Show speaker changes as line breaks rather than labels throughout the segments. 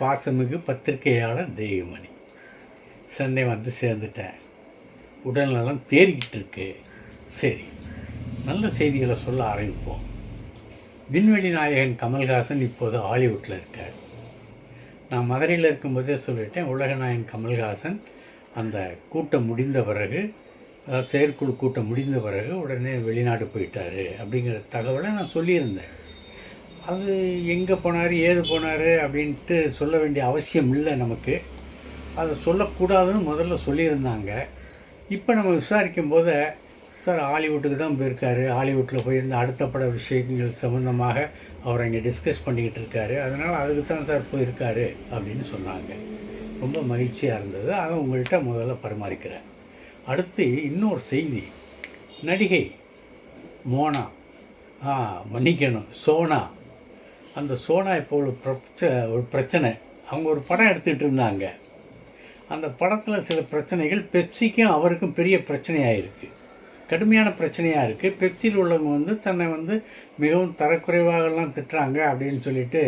பாசமிகு பத்திரிகையாளர் தெய்வமணி. சென்னை வந்து சேர்ந்துட்டேன். உடல்நலம் தேறிக்கிட்டு இருக்கு. சரி நல்ல செய்திகளை சொல்ல ஆரம்பிப்போம். விண்வெளி நாயகன் கமல்ஹாசன் இப்போது ஹாலிவுட்டில் இருக்கார். நான் மதுரையில் இருக்கும்போதே சொல்லிட்டேன் உலக நாயகன் கமல்ஹாசன் அந்த கூட்டம் முடிந்த பிறகு அதாவது செயற்குழு கூட்டம் முடிந்த பிறகு உடனே வெளிநாடு போயிட்டார் அப்படிங்கிற தகவலை நான் சொல்லியிருந்தேன். அது எங்கே போனார் ஏது போனார் அப்படின்ட்டு சொல்ல வேண்டிய அவசியம் இல்லை நமக்கு. அதை சொல்லக்கூடாதுன்னு முதல்ல சொல்லியிருந்தாங்க. இப்போ நம்ம விசாரிக்கும் போது சார் ஹாலிவுட்டுக்கு தான் போயிருக்காரு. ஹாலிவுட்டில் போயிருந்த அடுத்த பட விஷயங்கள் சம்மந்தமாக அவர் அங்கே டிஸ்கஸ் பண்ணிக்கிட்டு இருக்காரு. அதனால் அதுக்கு தான் சார் போயிருக்காரு அப்படின்னு சொன்னாங்க. ரொம்ப மகிழ்ச்சியாக இருந்தது. அதை உங்கள்கிட்ட முதல்ல பரிமாறிக்கிறேன். அடுத்து இன்னொரு செய்தி. நடிகை மோனா ஆ மன்னிக்கணும் சோனா. அந்த சோனா இப்போ ஒரு பிரச்ச ஒரு பிரச்சனை. அவங்க ஒரு படம் எடுத்துகிட்டு இருந்தாங்க. அந்த படத்தில் சில பிரச்சனைகள் பெப்சிக்கும் அவருக்கும் பெரிய பிரச்சனையாக இருக்குது கடுமையான பிரச்சனையாக இருக்குது பெப்சியில் உள்ளவங்க வந்து தன்னை வந்து மிகவும் தரக்குறைவாகலாம் திட்டுறாங்க அப்படின்னு சொல்லிட்டு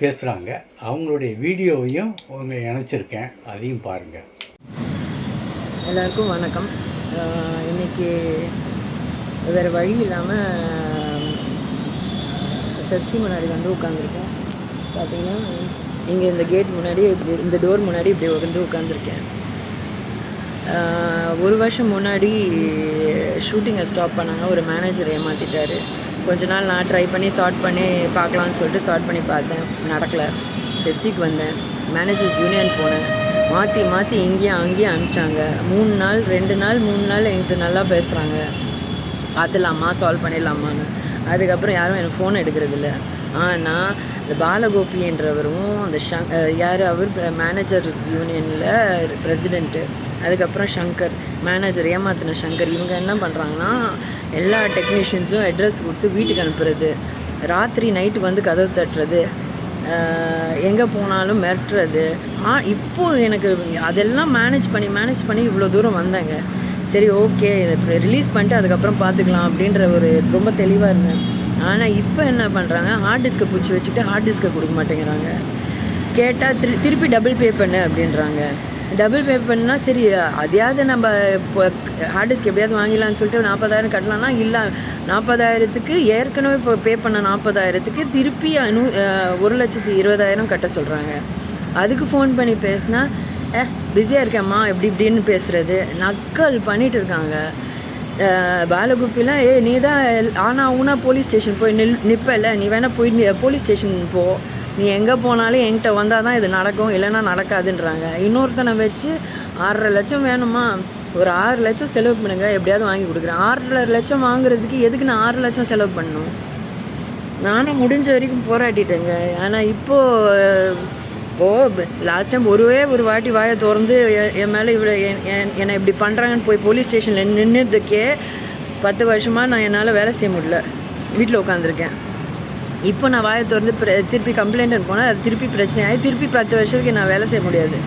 பேசுகிறாங்க அவங்களுடைய வீடியோவையும் உங்களை இணைச்சிருக்கேன். அதையும் பாருங்கள்
எல்லாருக்கும் வணக்கம். இன்றைக்கி வேறு வழி இல்லாமல் பெப்சி முன்னாடி வந்து உட்காந்துருக்கேன் பார்த்தீங்கன்னா இங்கே இந்த கேட் முன்னாடி இப்படி இந்த டோர் முன்னாடி இப்படி வந்து உட்காந்துருக்கேன் ஒரு வருஷம் முன்னாடி ஷூட்டிங்கை ஸ்டாப் பண்ணாங்க. ஒரு மேனேஜர் ஏமாற்றிட்டார் கொஞ்ச நாள் நான் ட்ரை பண்ணி ஷார்ட் பண்ணி பார்க்கலான்னு சொல்லிட்டு ஷார்ட் பண்ணி பார்த்தேன். நடக்கலை. பெப்சிக்கு வந்தேன். மேனேஜர்ஸ் யூனியன் போனேன். மாற்றி மாற்றி இங்கேயும் அங்கேயும் அனுப்பிச்சாங்க. மூணு நாள் ரெண்டு நாள் மூணு நாள் என்கிட்ட நல்லா பேசுகிறாங்க பார்த்துடலாமா? சால்வ் பண்ணிடலாமான்னு. அதுக்கப்புறம் யாரும் எனக்கு ஃபோன் எடுக்கிறதில்ல. ஆனால் இந்த பாலகோபின்றவரும் அந்த ஷங் யார் அவர் மேனேஜர்ஸ் யூனியனில் பிரசிடெண்ட்டு அதுக்கப்புறம் சங்கர் மேனேஜர் ஏமாத்தின சங்கர் இவங்க என்ன பண்ணுறாங்கன்னா எல்லா டெக்னீஷியன்ஸும் அட்ரஸ் கொடுத்து வீட்டுக்கு அனுப்புறது. ராத்திரி நைட்டு வந்து கதவு தட்டுறது. எங்கே போனாலும் மிரட்டுறது. ஆ இப்போது எனக்கு அதெல்லாம் மேனேஜ் பண்ணி மேனேஜ் பண்ணி இவ்வளோ தூரம் வந்தேங்க. சரி ஓகே இதை ரிலீஸ் பண்ணிட்டு அதுக்கப்புறம் பார்த்துக்கலாம் அப்படின்ற ஒரு ரொம்ப தெளிவாக இருந்தேன். ஆனால் இப்போ என்ன பண்ணுறாங்க ஹார்ட் டிஸ்கை பிடிச்சி வச்சுட்டு ஹார்ட் டிஸ்கை கொடுக்க மாட்டேங்கிறாங்க. கேட்டால் திரு திருப்பி டபுள் பே பண்ணு அப்படின்றாங்க. டபுள் பே பண்ணால் சரி அதையாவது நம்ம இப்போ ஹார்ட் டிஸ்க் எப்படியாவது வாங்கிடலாம்னு சொல்லிட்டு நாற்பதாயிரம் கட்டலாம்னா இல்லை நாற்பதாயிரத்துக்கு ஏற்கனவே இப்போ பே பண்ண நாற்பதாயிரத்துக்கு திருப்பி அனு ஒரு லட்சத்து இருபதாயிரம் கட்ட சொல்கிறாங்க அதுக்கு ஃபோன் பண்ணி பேசினா ஏ பிஸியாக இருக்கேம்மா இப்படி இப்படின்னு பேசுகிறது நக்கல் பண்ணிகிட்டு இருக்காங்க. பாலகுப்பிலாம் ஏ நீ தான் ஆனால் ஊனா போலீஸ் ஸ்டேஷன் போய் நில் நிற்பல நீ வேணால் போய் போலீஸ் ஸ்டேஷன் போ. நீ எங்கே போனாலும் என்கிட்ட வந்தால் தான் இது நடக்கும். இல்லைன்னா நடக்காதுன்றாங்க. இன்னொருத்தனை வச்சு ஆறரை லட்சம் வேணுமா? ஒரு ஆறு லட்சம் செலவு பண்ணுங்க. எப்படியாவது வாங்கி கொடுக்குறேன். ஆறரை லட்சம் வாங்குறதுக்கு எதுக்கு நான் ஆறு லட்சம் செலவு பண்ணணும்? நானும் முடிஞ்ச வரைக்கும் போராட்டிட்டேங்க ஆனால் இப்போது அப்போது லாஸ்ட் டைம் ஒருவே ஒரு வாட்டி வாயை திறந்து என் மேலே இவ்வளோ என்னை இப்படி பண்ணுறாங்கன்னு போய் போலீஸ் ஸ்டேஷனில் நின்றுதுக்கே பத்து வருஷமாக நான் என்னால் வேலை செய்ய முடியல. வீட்டில் உட்காந்துருக்கேன் இப்போ நான் வாயை திறந்து திருப்பி கம்ப்ளைண்ட் போனால் அது திருப்பி பிரச்சனை ஆகி திருப்பி பத்து வருஷத்துக்கு நான் வேலை செய்ய முடியாது.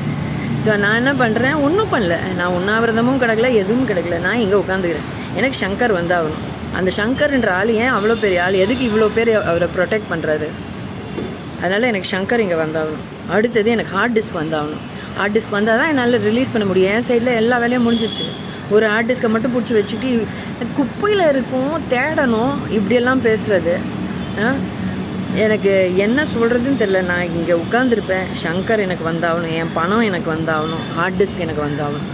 ஸோ நான் என்ன பண்ணுறேன் ஒன்றும் பண்ணல. நான் உண்ணாவிரதமும் கிடக்கல எதுவும் கிடக்கல. நான் இங்கே உட்காந்துக்கிறேன் எனக்கு சங்கர் வந்தாகணும். அந்த சங்கர்ன்ற ஆள் ஏன் அவ்வளோ பெரிய ஆள்? எதுக்கு இவ்வளோ பேர் அவரை ப்ரொடெக்ட் பண்ணுறாரு அதனால் எனக்கு சங்கர் இங்கே வந்தாகணும். அடுத்தது எனக்கு ஹார்ட் டிஸ்க் வந்தாகணும். ஹார்ட் டிஸ்க் வந்தால் தான் என்னால் ரிலீஸ் பண்ண முடியும். என் சைடில் எல்லா வேலையும் முடிஞ்சிச்சு. ஒரு ஹார்ட் டிஸ்க்கை மட்டும் பிடிச்சி வச்சுட்டு குப்பையில் இருக்கும் தேடணும் இப்படியெல்லாம் பேசுகிறது எனக்கு என்ன சொல்கிறதுன்னு தெரில நான் இங்கே உட்காந்துருப்பேன் ஷங்கர் எனக்கு வந்தாகணும். என் பணம் எனக்கு வந்தாகணும். ஹார்ட் டிஸ்க் எனக்கு வந்தாகணும்.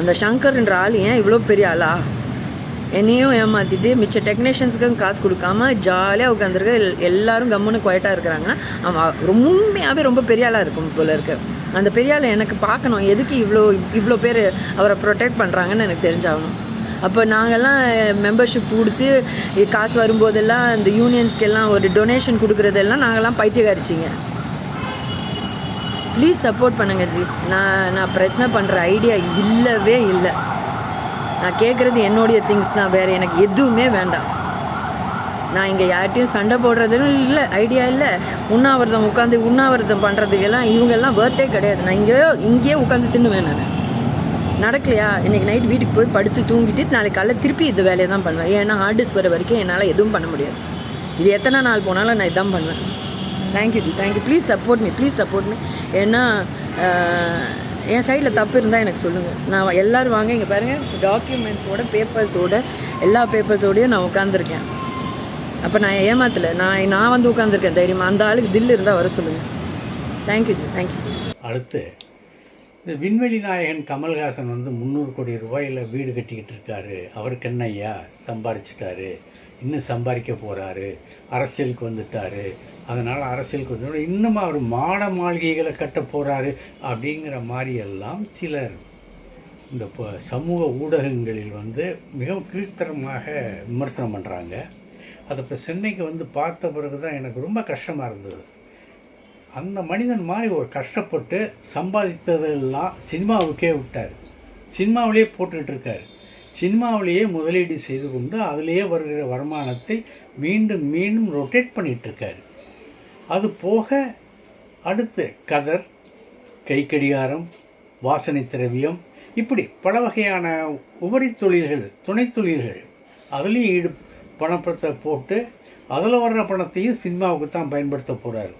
அந்த ஷங்கர்ன்ற ஆள் ஏன் இவ்வளோ பெரிய ஆளா? என்னையும் ஏமாற்றிட்டு மிச்ச டெக்னீஷியன்ஸுக்கும் காசு கொடுக்காம ஜாலியாக உட்காந்துருக்க எல்லாரும் கம்முன்னு குவைட்டாக இருக்கிறாங்கன்னா அவன் ரொம்ப உண்மையாகவே ரொம்ப பெரிய ஆளாக இருக்கும் போல இருக்கு. அந்த பெரிய ஆளை எனக்கு பார்க்கணும். எதுக்கு இவ்வளோ இவ்வளோ பேர் அவரை ப்ரொடெக்ட் பண்ணுறாங்கன்னு எனக்கு தெரிஞ்சாகணும். அப்போ நாங்கள்லாம் மெம்பர்ஷிப் கொடுத்து காசு வரும்போதெல்லாம் இந்த யூனியன்ஸ்க்கெல்லாம் ஒரு டொனேஷன் கொடுக்குறதெல்லாம் நாங்கள்லாம் பைத்தியகாரிச்சிங்க ப்ளீஸ் சப்போர்ட் பண்ணுங்க ஜி. நான் நான் பிரச்சனை பண்ணுற ஐடியா இல்லவே இல்லை. நான் கேட்குறது என்னுடைய திங்ஸ் தான். வேறு எனக்கு எதுவுமே வேண்டாம். நான் இங்கே யார்கிட்டையும் சண்டை போடுறதுன்னு இல்லை ஐடியா இல்லை. உண்ணாவிரதம் உட்காந்து உண்ணாவிரதம் பண்ணுறதுக்கெல்லாம் இவங்கெல்லாம் பர்த்டே கிடையாது. நான் இங்கேயோ இங்கேயே உட்காந்து தின்னுவேன் நான். நடக்கலையா? இன்றைக்கி நைட் வீட்டுக்கு போய் படுத்து தூங்கிட்டு நாளைக்கு காலைல திருப்பி இந்த வேலையை தான் பண்ணுவேன். ஏன்னா ஹார்ட் டிஸ்க் வர வரைக்கும் என்னால் எதுவும் பண்ண முடியாது. இது எத்தனை நாள் போனாலும் நான் இதான் பண்ணுவேன். Thank you ji thank you please support me please support me ஏன்னா என் சைடில் தப்பு இருந்தால் எனக்கு சொல்லுங்கள் நான் எல்லோரும் வாங்க இங்கே பாருங்கள் டாக்குமெண்ட்ஸோட பேப்பர்ஸோட எல்லா பேப்பர்ஸோடையும் நான் உட்காந்துருக்கேன் அப்போ நான் ஏமாத்தலை. நான் நான் வந்து உட்காந்துருக்கேன் தைரியமாக அந்த ஆளுக்கு தில் இருந்தால் வர சொல்லுங்கள் தேங்க்யூ ஜி தேங்க்யூ
அடுத்து இந்த விண்வெளி நாயகன் கமல்ஹாசன் வந்து முந்நூறு கோடி ரூபாயில் வீடு கட்டிக்கிட்டு இருக்காரு. அவருக்கு என்ன ஐயா? சம்பாரிச்சிட்டாரு. இன்னும் சம்பாதிக்க போகிறாரு அரசியலுக்கு வந்துட்டாரு. அதனால் அரசியலுக்கு வந்து இன்னும் அவர் மாட மாளிகைகளை கட்ட போகிறாரு அப்படிங்கிற மாதிரி எல்லாம் சிலர் இந்த சமூக ஊடகங்களில் வந்து மிகவும் கீழ்த்தரமாக விமர்சனம் பண்ணுறாங்க அதை இப்போ சென்னைக்கு வந்து பார்த்த பிறகு தான் எனக்கு ரொம்ப கஷ்டமாக இருந்தது. அந்த மனிதன் மாதிரி ஒரு கஷ்டப்பட்டு சம்பாதித்ததெல்லாம் சினிமாவுக்கே விட்டார். சினிமாவிலேயே போட்டுக்கிட்டு இருக்கார் சினிமாவிலேயே முதலீடு செய்து கொண்டு அதிலேயே வருகிற வருமானத்தை மீண்டும் மீண்டும் ரொட்டேட் பண்ணிகிட்ருக்கார் அது போக அடுத்து கதர் கைக்கடிகாரம் வாசனை திரவியம் இப்படி பல வகையான உபரி தொழில்கள் துணை தொழில்கள் அதுலேயும் ஈடு பணப்பணத்தை போட்டு அதில் வர்ற பணத்தையும் சினிமாவுக்கு தான் பயன்படுத்த போகிறாரு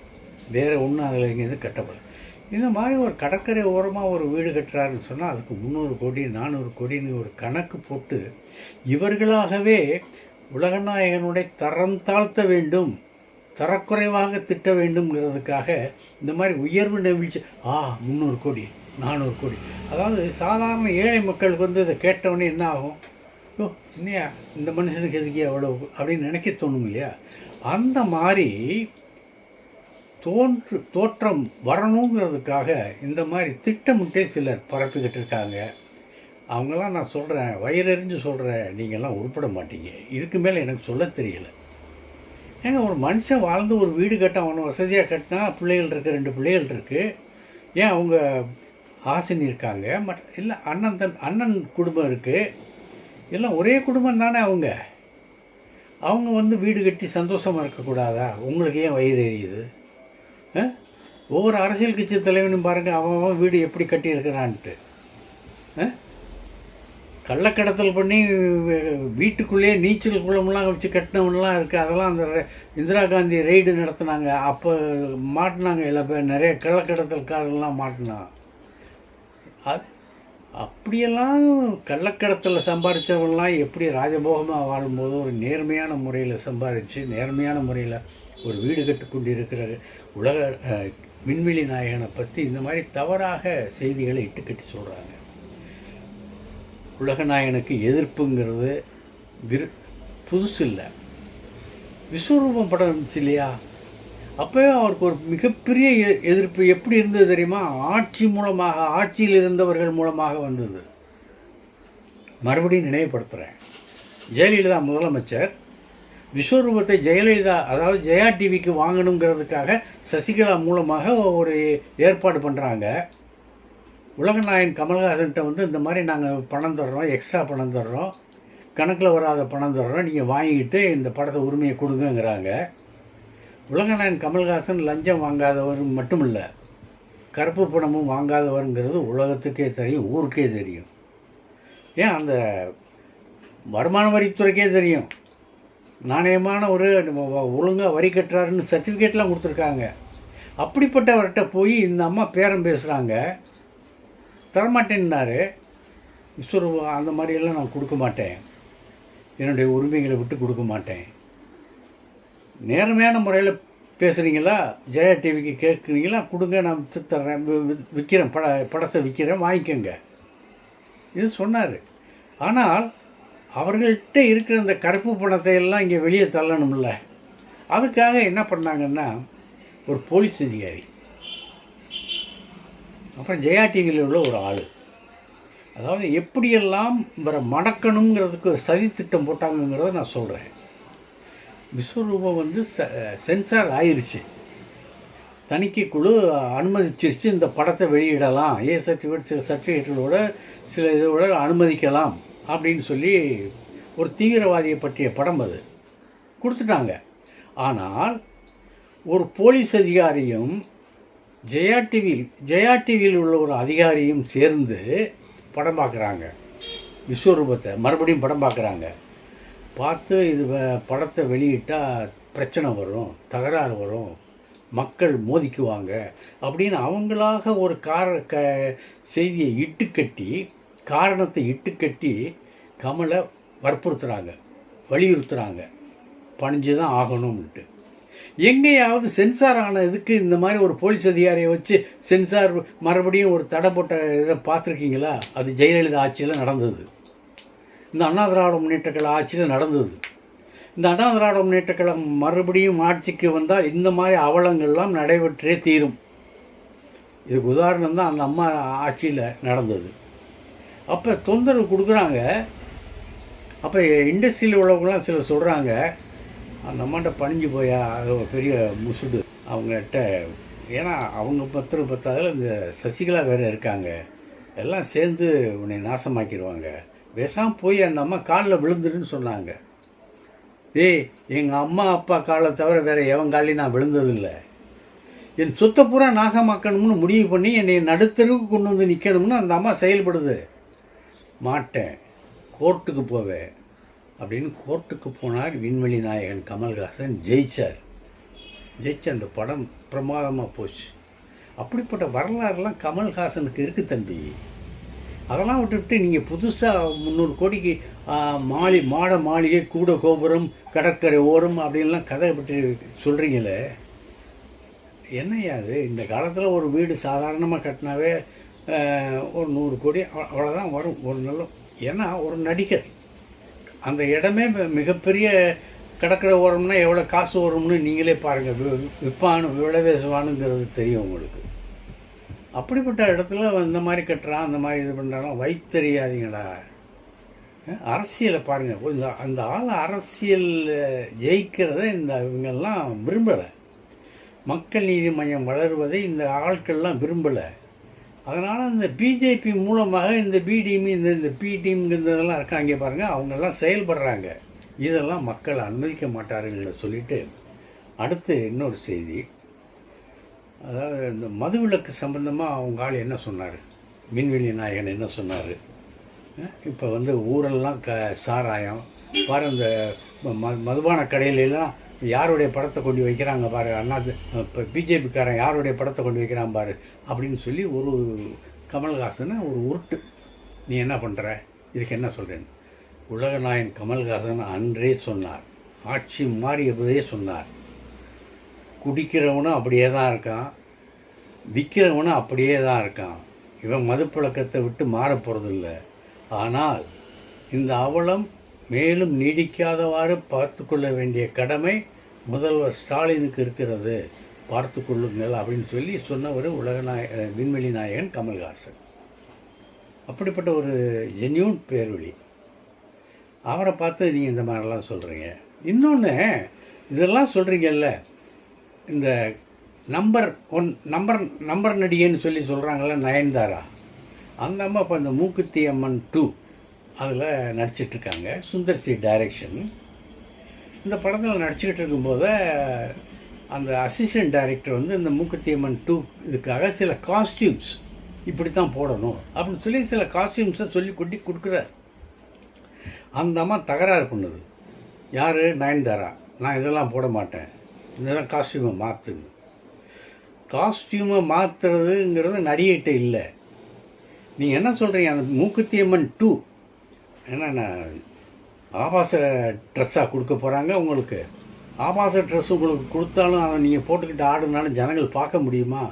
வேறு ஒன்றும் அதில் இங்கேருந்து கட்டப்படும் இந்த மாதிரி ஒரு கடற்கரை ஓரமாக ஒரு வீடு கட்டுறாருன்னு சொன்னால் அதுக்கு முந்நூறு கோடி நானூறு கோடின்னு ஒரு கணக்கு போட்டு இவர்களாகவே உலகநாயகனுடைய தரம் தாழ்த்த வேண்டும் தரக்குறைவாக திட்ட வேண்டும்ங்கிறதுக்காக இந்த மாதிரி உயர்வு நெகிழ்ச்சி ஆ முந்நூறு கோடி நானூறு கோடி. அதாவது சாதாரண ஏழை மக்களுக்கு வந்து இதை கேட்டவுடனே என்ன ஆகும்? ஓ இன்னையா இந்த மனுஷனுக்கு எதுக்கு எவ்வளோ அப்படின்னு நினைக்க தோணும் இல்லையா? அந்த மாதிரி தோன்று தோற்றம் வரணுங்கிறதுக்காக இந்த மாதிரி திட்டமிட்டே சிலர் பரப்பிக்கிட்டு இருக்காங்க. அவங்கெல்லாம் நான் சொல்கிறேன் வயிறறிஞ்சு சொல்கிறேன் நீங்கள்லாம் உருப்பட மாட்டீங்க. இதுக்கு மேலே எனக்கு சொல்ல தெரியல. ஏங்க ஒரு மனுஷன் வாழ்ந்து ஒரு வீடு கட்ட அவனை வசதியாக கட்டினா பிள்ளைகள் இருக்குது ரெண்டு பிள்ளைகள் இருக்குது ஏன் அவங்க ஆசினி இருக்காங்க? மட் இல்லை அண்ணன் தன் அண்ணன் குடும்பம் இருக்குது எல்லாம் ஒரே குடும்பம் தானே அவங்க. அவங்க வந்து வீடு கட்டி சந்தோஷமாக இருக்கக்கூடாதா? உங்களுக்கு ஏன் வயிறு எரியுது? ஒவ்வொரு அரசியல் கட்சி தலைவனும் பாருங்கள் அவன் அவன் வீடு எப்படி கட்டியிருக்கிறான்ட்டு. ஆ? கள்ளக்கடத்தல் பண்ணி வீட்டுக்குள்ளேயே நீச்சல் குளம்லாம் வச்சு கட்டினவன்லாம் இருக்குது அதெல்லாம் அந்த இந்திரா காந்தி ரெய்டு நடத்துனாங்க. அப்போ மாட்டினாங்க இல்லை பேர். நிறைய கள்ளக்கடத்தல்காரெல்லாம் மாட்டினான். அது அப்படியெல்லாம் கள்ளக்கடத்தில் சம்பாதிச்சவங்களாம் எப்படி ராஜபோகமாக வாழும்போது ஒரு நேர்மையான முறையில் சம்பாதிச்சு நேர்மையான முறையில் ஒரு வீடு கட்டுக்கொண்டு இருக்கிற உலக விண்வெளி நாயகனை பற்றி இந்த மாதிரி தவறாக செய்திகளை இட்டுக்கட்டி சொல்கிறாங்க உலகநாயகனுக்கு எதிர்ப்புங்கிறது விரு புதுசு இல்லை. விஸ்வரூபம் படம் இருந்துச்சு இல்லையா? அப்போவே அவருக்கு ஒரு மிகப்பெரிய எ- எதிர்ப்பு எப்படி இருந்தது தெரியுமா? ஆட்சி மூலமாக ஆட்சியில் இருந்தவர்கள் மூலமாக வந்தது. மறுபடியும் நினைவுபடுத்துகிறேன் ஜெயலலிதா முதலமைச்சர் விஸ்வரூபத்தை ஜெயலலிதா அதாவது ஜெயா டிவிக்கு வாங்கணுங்கிறதுக்காக சசிகலா மூலமாக ஒரு ஏற்பாடு பண்ணுறாங்க உலகநாயன் கமல்ஹாசன்கிட்ட வந்து இந்த மாதிரி நாங்கள் பணம் தர்றோம் எக்ஸ்ட்ரா பணம் தர்றோம். கணக்கில் வராத பணம் தர்றோம் நீங்கள் வாங்கிட்டு இந்த படத்தை உரிமையை கொடுங்கங்கிறாங்க. உலகநாயன் கமல்ஹாசன் லஞ்சம் வாங்காதவர் மட்டும் இல்லை கருப்பு பணமும் வாங்காதவருங்கிறது உலகத்துக்கே தெரியும் ஊருக்கே தெரியும். ஏன் அந்த வருமான வரித்துறைக்கே தெரியும்? நாணயமான ஒரு ஒழுங்காக வரி கட்டுறாருன்னு சர்டிஃபிகேட்லாம் கொடுத்துருக்காங்க. அப்படிப்பட்டவர்கிட்ட போய் இந்த அம்மா பேரம் பேசுகிறாங்க தரமாட்டேன்னாரு. மிஸ்டர் அந்த மாதிரியெல்லாம் நான் கொடுக்க மாட்டேன். என்னுடைய உரிமைகளை விட்டு கொடுக்க மாட்டேன். நேர்மையான முறையில் பேசுகிறீங்களா ஜெயா டிவிக்கு கேட்குறீங்களா கொடுங்க நான் வித்து தர்றேன் விற்கிறேன் பட படத்தை விற்கிறேன் வாங்கிக்கோங்க. இது சொன்னார். ஆனால் அவர்கள்ட்ட இருக்கிற அந்த கருப்பு பணத்தை எல்லாம் இங்கே வெளியே தள்ளணும்ல. அதுக்காக என்ன பண்ணாங்கன்னா ஒரு போலீஸ் அதிகாரி அப்புறம் ஜெயா டிவியில் உள்ள ஒரு ஆள். அதாவது எப்படியெல்லாம் இவரை மடக்கணுங்கிறதுக்கு ஒரு சதித்திட்டம் போட்டாங்கங்கிறத நான் சொல்கிறேன் விஸ்வரூபம் வந்து ச சென்சார் ஆயிடுச்சு தணிக்கை குழு அனுமதிச்சிருச்சு இந்த படத்தை வெளியிடலாம். ஏ சர்டிஃபிகேட் சில சர்டிஃபிகேட்டோட சில இதோட அனுமதிக்கலாம். அப்படின்னு சொல்லி ஒரு தீவிரவாதியை பற்றிய படம் அது. கொடுத்துட்டாங்க. ஆனால் ஒரு போலீஸ் அதிகாரியும் ஜெயா டிவியில் ஜெயா டிவியில் உள்ள ஒரு அதிகாரியும் சேர்ந்து படம் பார்க்குறாங்க. விஸ்வரூபத்தை மறுபடியும் படம் பார்க்குறாங்க. பார்த்து இது வ- படத்தை வெளியிட்டால் பிரச்சனை வரும் தகராறு வரும் மக்கள் மோதிக்குவாங்க அப்படின்னு அவங்களாக ஒரு கார க செய்தியை இட்டுக்கட்டி காரணத்தை இட்டுக்கட்டி கமலை வற்புறுத்துகிறாங்க வலியுறுத்துகிறாங்க பணிஞ்சு தான் ஆகணும்ன்ட்டு. எங்கேயாவது சென்சார் ஆனதுக்கு இந்த மாதிரி ஒரு போலீஸ் அதிகாரியை வச்சு சென்சார் மறுபடியும் ஒரு தடை போட்ட இதை பார்த்துருக்கீங்களா? அது ஜெயலலிதா ஆட்சியில் நடந்தது. இந்த அண்ணா திராவிட முன்னேற்ற கழக ஆட்சியில் நடந்தது. இந்த அண்ணா திராவிட முன்னேற்ற கழகம் மறுபடியும் ஆட்சிக்கு வந்தால் இந்த மாதிரி அவலங்கள்லாம் நடைபெற்றே தீரும். இதுக்கு உதாரணம் தான் அந்த அம்மா ஆட்சியில் நடந்தது. அப்போ தொந்தரவு கொடுக்குறாங்க. அப்போ இண்டஸ்ட்ரியில் உள்ளவங்களாம் சில சொல்கிறாங்க அந்த அம்மாட்ட பணிஞ்சு போயா அது பெரிய முசுடு. அவங்ககிட்ட ஏன்னா அவங்க பத்திரம் பத்தாதில் இந்த சசிகலா வேறு இருக்காங்க. எல்லாம் சேர்ந்து உன்னை நாசமாக்கிடுவாங்க விஷம் போய் அந்த அம்மா காலில் விழுந்துருன்னு சொன்னாங்க. ஏய் எங்கள் அம்மா அப்பா காலை தவிர வேறு எவன் காலையும் நான் விழுந்ததில்லை. என் சொத்தை பூரா நாசமாக்கணும்னு முடிவு பண்ணி என்னை நடுத்தருவுக்கு கொண்டு வந்து நிற்கணும்னு அந்த அம்மா செயல்படுது. மாட்டேன். கோர்ட்டுக்கு போவேன். அப்படின்னு கோர்ட்டுக்கு போனார் விண்வெளி நாயகன் கமல்ஹாசன் ஜெயிச்சார். ஜெயிச்ச அந்த படம் பிரமாதமாக போச்சு. அப்படிப்பட்ட வரலாறுலாம் கமல்ஹாசனுக்கு இருக்குது தம்பி. அதெல்லாம் விட்டுவிட்டு நீங்கள் புதுசாக முந்நூறு கோடிக்கு மாளி மாட மாளிகை கூட கோபுரம் கடற்கரை ஓரம் அப்படின்லாம் கதை பற்றி சொல்கிறீங்களே என்னையா அது? இந்த காலத்தில் ஒரு வீடு சாதாரணமாக கட்டினாவே ஒரு நூறு கோடி அவ்வளோதான் வரும் ஒரு நல்ல ஏன்னா ஒரு நடிகர். அந்த இடமே மிகப்பெரிய கடற்கரை ஓரம்னா எவ்வளோ காசு வரும்னு நீங்களே பாருங்கள் விற்பானு விலை பேசுவானுங்கிறது தெரியும் உங்களுக்கு. அப்படிப்பட்ட இடத்துல இந்த மாதிரி கட்டுறான் அந்த மாதிரி இது பண்ணுறான் வைத்தறியாதீங்களா அரசியலை பாருங்கள் கொஞ்சம் அந்த ஆள் அரசியல் ஜெயிக்கிறத இந்த இவங்கெல்லாம் விரும்பலை. மக்கள் நீதி மையம் வளருவதை இந்த ஆட்கள்லாம் விரும்பலை. அதனால் இந்த பிஜேபி மூலமாக இந்த பிடிஎம் இந்த இந்த பிடிஎம்ங்கிறதெல்லாம் இருக்காங்க பாருங்கள் அவங்கெல்லாம் செயல்படுறாங்க. இதெல்லாம் மக்கள் அனுமதிக்க மாட்டார்கள் சொல்லிட்டு அடுத்து இன்னொரு செய்தி. அதாவது இந்த மதுவிலக்கு சம்பந்தமாக அவங்க ஆள் என்ன சொன்னார்? மின்வெளி நாயகன் என்ன சொன்னார்? இப்போ வந்து ஊரெல்லாம் க சாராயம் பாரு இந்த ம- ம மதுபான கடையிலெல்லாம் யாருடைய படத்தை கொண்டு வைக்கிறாங்க பாரு அண்ணா இப்போ பிஜேபிக்காரன் யாருடைய படத்தை கொண்டு வைக்கிறான் பாரு அப்படின்னு சொல்லி ஒரு கமல்ஹாசனை ஒரு உருட்டு. நீ என்ன பண்ணுற இதுக்கு என்ன சொல்கிறேன் உலகநாயன் கமல்ஹாசன் அன்றே சொன்னார். ஆட்சி மாறியபோதே சொன்னார். குடிக்கிறவனும் அப்படியே தான் இருக்கான். விற்கிறவனும் அப்படியே தான் இருக்கான். இவன் மதுப்பழக்கத்தை விட்டு மாற போகிறதில்ல ஆனால் இந்த அவலம் மேலும் நீடிக்காதவாறு பார்த்து கொள்ள வேண்டிய கடமை முதல்வர் ஸ்டாலினுக்கு இருக்கிறது. பார்த்து கொள்ளுங்கள் அப்படின்னு சொல்லி சொன்னவர் உலகநாய விண்வெளி நாயகன் கமல்ஹாசன். அப்படிப்பட்ட ஒரு ஜென்யூன் பேர்வழி. அவரை பார்த்து நீங்கள் இந்த மாதிரிலாம் சொல்கிறீங்க இன்னொன்று இதெல்லாம் சொல்கிறீங்கல்ல இந்த நம்பர் ஒன் நம்பர் நம்பர் நடிகைன்னு சொல்லி சொல்கிறாங்கள்ல நயன்தாரா? அந்த அம்மா இப்போ இந்த மூக்குத்தி அம்மன் டூ. அதில் நடிச்சிட்ருக்காங்க. Sundar C direction. இந்த படத்தில் நடிச்சுக்கிட்டு இருக்கும்போது அந்த அசிஸ்டன்ட் டைரக்டர் வந்து இந்த மூக்குத்தி அம்மன் டூ இதுக்காக சில காஸ்டியூம்ஸ் இப்படி தான் போடணும் அப்படின்னு சொல்லி சில காஸ்டியூம்ஸை சொல்லி கொட்டி கொடுக்குறார். அந்த அம்மா தகராறு பண்ணுது. யார்? நயன்தாரா? நான் இதெல்லாம் போட மாட்டேன். இதெல்லாம் காஸ்டியூமை மாற்றுங்க காஸ்டியூமை மாற்றுறதுங்கிறது நடிகைகிட்ட இல்லை. நீங்கள் என்ன சொல்கிறீங்க அந்த மூக்குத்தியம்மன் டூ ஏன்னா ஆபாச ட்ரெஸ்ஸாக கொடுக்க போகிறாங்க உங்களுக்கு? ஆபாச ட்ரெஸ் உங்களுக்கு கொடுத்தாலும் அதை நீங்கள் போட்டுக்கிட்டு ஆடுனாலும் ஜனங்கள் பார்க்க முடியுமா?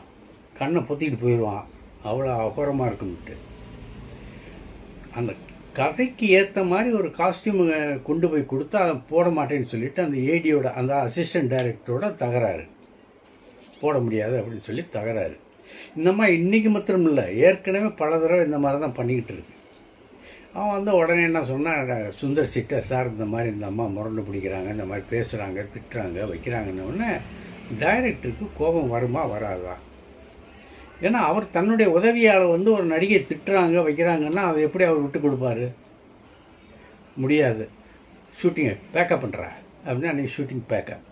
கண்ணை பொத்திக்கிட்டு போயிடுவான். அவ்வளோ அகோரமாக இருக்கும்ட்டு. அந்த கதைக்கு ஏற்ற மாதிரி ஒரு காஸ்டியூம் கொண்டு போய் கொடுத்தா அதை போட மாட்டேன்னு சொல்லிட்டு அந்த ஏடியோட அந்த அசிஸ்டன்ட் டைரக்டரோட தகராறு. போட முடியாது அப்படின்னு சொல்லி தகராறு. இந்த மாதிரி இன்றைக்கி மாத்திரம் இல்லை. ஏற்கனவே பல தடவை இந்த மாதிரி தான் பண்ணிக்கிட்டு இருக்கு. அவன் வந்து உடனே என்ன சொன்னான் சுந்தர் சிட்ட சார் இந்த மாதிரி இந்த அம்மா முரண்டு பிடிக்கிறாங்க இந்த மாதிரி பேசுகிறாங்க திட்டுறாங்க வைக்கிறாங்கன்னொடனே டைரக்டருக்கு கோபம் வருமா வராதா? ஏன்னா அவர் தன்னுடைய உதவியாளர் வந்து ஒரு நடிகை திட்டுறாங்க வைக்கிறாங்கன்னா அதை எப்படி அவர் விட்டு கொடுப்பாரு? முடியாது. ஷூட்டிங்கை பேக்கப் பண்ணுறா அப்படின்னா அன்றைக்கி ஷூட்டிங் பேக்கப்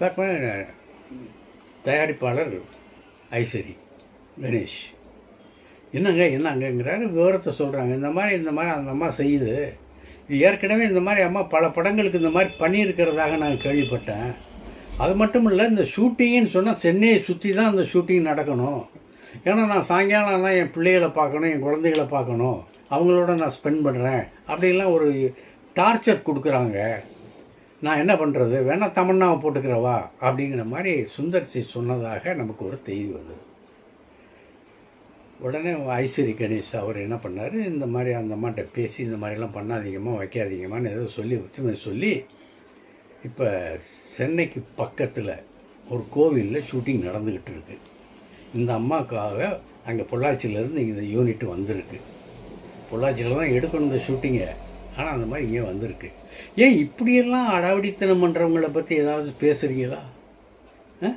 பேக் பண்ண தயாரிப்பாளர் ஐசரி கணேஷ். என்னங்க என்னங்கிறாரு விவரத்தை சொல்கிறாங்க இந்த மாதிரி இந்த மாதிரி அந்த அம்மா செய்யுது. இது ஏற்கனவே இந்த மாதிரி அம்மா பல படங்களுக்கு இந்த மாதிரி பண்ணியிருக்கிறதாக நான் கேள்விப்பட்டேன். அது மட்டும் இல்லை இந்த ஷூட்டிங்னு சொன்னால் சென்னையை சுற்றி தான் அந்த ஷூட்டிங் நடக்கணும். ஏன்னா நான் சாயங்காலம்லாம் என் பிள்ளைகளை பார்க்கணும் என் குழந்தைகளை பார்க்கணும். அவங்களோட நான் ஸ்பெண்ட் பண்ணுறேன் அப்படின்லாம் ஒரு டார்ச்சர் கொடுக்குறாங்க. நான் என்ன பண்ணுறது வேணால் தமன்னாவை போட்டுக்கிறவா? அப்படிங்கிற மாதிரி சுந்தர் சி சொன்னதாக நமக்கு ஒரு தெய்வம் வந்தது. உடனே ஐஸ்வரி கணேஷ் அவர் என்ன பண்ணார்? இந்த மாதிரி அந்த அம்மாட்ட பேசி இந்த மாதிரிலாம் பண்ணாதீங்கம்மா வைக்காதீங்கம்மான்னு ஏதோ சொல்லி வச்சுமே சொல்லி இப்போ சென்னைக்கு பக்கத்தில் ஒரு கோவிலில் ஷூட்டிங் நடந்துக்கிட்டு இருக்கு. இந்த அம்மாவுக்காக அங்கே பொள்ளாச்சியிலேருந்து இந்த யூனிட் வந்திருக்கு. பொள்ளாச்சியில் தான் எடுக்கணும் இந்த ஷூட்டிங்கை. ஆனால் அந்த மாதிரி இங்கே வந்திருக்கு. ஏன் இப்படியெல்லாம் அடாவடித்தனம் பண்ணுறவங்கள பற்றி ஏதாவது பேசுகிறீங்களா ஆ?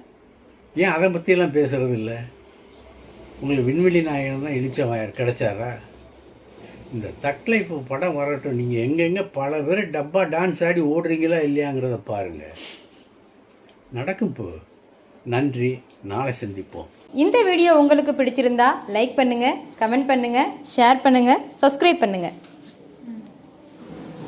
ஏன் அதை பற்றியெல்லாம் பேசுகிறது இல்லை உங்களுக்கு விண்வெளி நாயகன் தான் இழிச்சவாயர் கிடைச்சாரா? இந்த தக்லை இப்போ படம் வரட்டும். நீங்கள் எங்கெங்கே பல பேர் டப்பா டான்ஸ் ஆடி ஓடுறீங்களா இல்லையாங்கிறத பாருங்கள் நடக்கும் இப்போ நன்றி. நாளை சந்திப்போம்.
இந்த வீடியோ உங்களுக்கு பிடிச்சிருந்தா லைக் பண்ணுங்கள் கமெண்ட் பண்ணுங்கள் ஷேர் பண்ணுங்கள் சப்ஸ்கிரைப் பண்ணுங்கள்